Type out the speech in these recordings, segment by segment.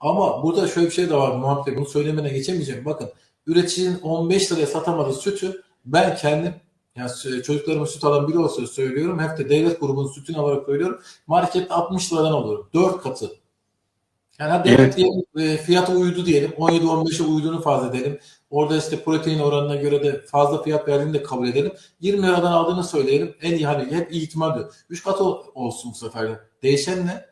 Ama burada şöyle bir şey de var Muhammed Bey, bunu söylemene geçemeyeceğim. Bakın üreticinin 15 liraya satamadığı sütü ben kendim yani çocuklarıma süt alan biri olsa söylüyorum. Hep de devlet grubunun sütünü alarak söylüyorum. Markette 60 liradan alıyorum. 4 katı. Yani hadi devlet Evet. diyelim, e, fiyata uydu diyelim. 17-15'e uyduğunu farz edelim. Orada işte protein oranına göre de fazla fiyat verdiğini de kabul edelim. 20 liradan aldığını söyleyelim. En iyi hani hep iyi ihtimal diyor. 3 katı ol- olsun bu sefer de. Değişen ne?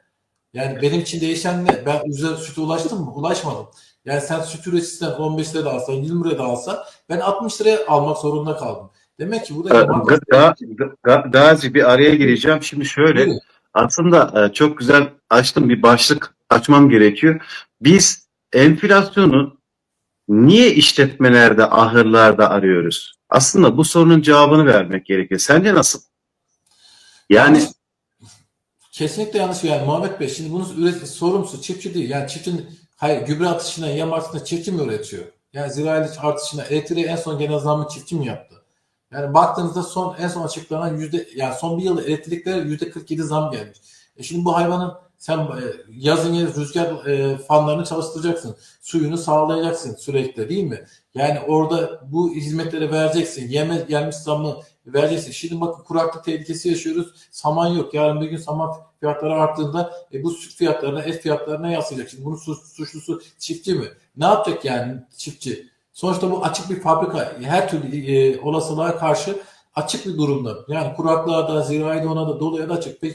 Yani benim için değişen ne? Ben üzerine sütü ulaştım mı? Ulaşmadım. Yani sen süt üreticisinden 15 liraya da alsan, 20 liraya da alsa ben 60 liraya almak zorunda kaldım. Demek ki burada Ga- Ga- Ga- Ga- Gazi bir araya gireceğim. Şimdi şöyle aslında e, çok güzel açtım bir başlık açmam gerekiyor. Biz enflasyonu niye işletmelerde, ahırlarda arıyoruz? Aslında bu sorunun cevabını vermek gerekiyor. Sence nasıl? Yani. Kesinlikle yanlış yani Muhammed Bey. Şimdi bunun üret sorumlusu çiftçi değil. Yani çiftçinin hayır gübre atışına, yem artışına çiftçi mi üretiyor? Yani ziraat artışına, elektriğe en son gelen zammı çiftçi mi yaptı? Yani baktığınızda son en son açıklanan yüzde yani son bir yılda elektriklere yüzde 47 zam gelmiş. E şimdi bu hayvanın sen e, yazın ya rüzgar e, fanlarını çalıştıracaksın. Suyunu sağlayacaksın sürekli değil mi? Yani orada bu hizmetleri vereceksin. Yeme gelmiş zamı vereceksin. Şimdi bakın kuraklık tehlikesi yaşıyoruz. Saman yok. Yarın bir gün saman fiyatları arttığında e, bu süt fiyatlarına, et fiyatlarına yansıyacak. Şimdi bunun suç- suçlusu çiftçi mi? Ne yapacak yani çiftçi? Sonuçta bu açık bir fabrika. Her türlü e, olasılığa karşı açık bir durumda. Yani kuraklığa da, zirayda ona da, doluya da açık. Peki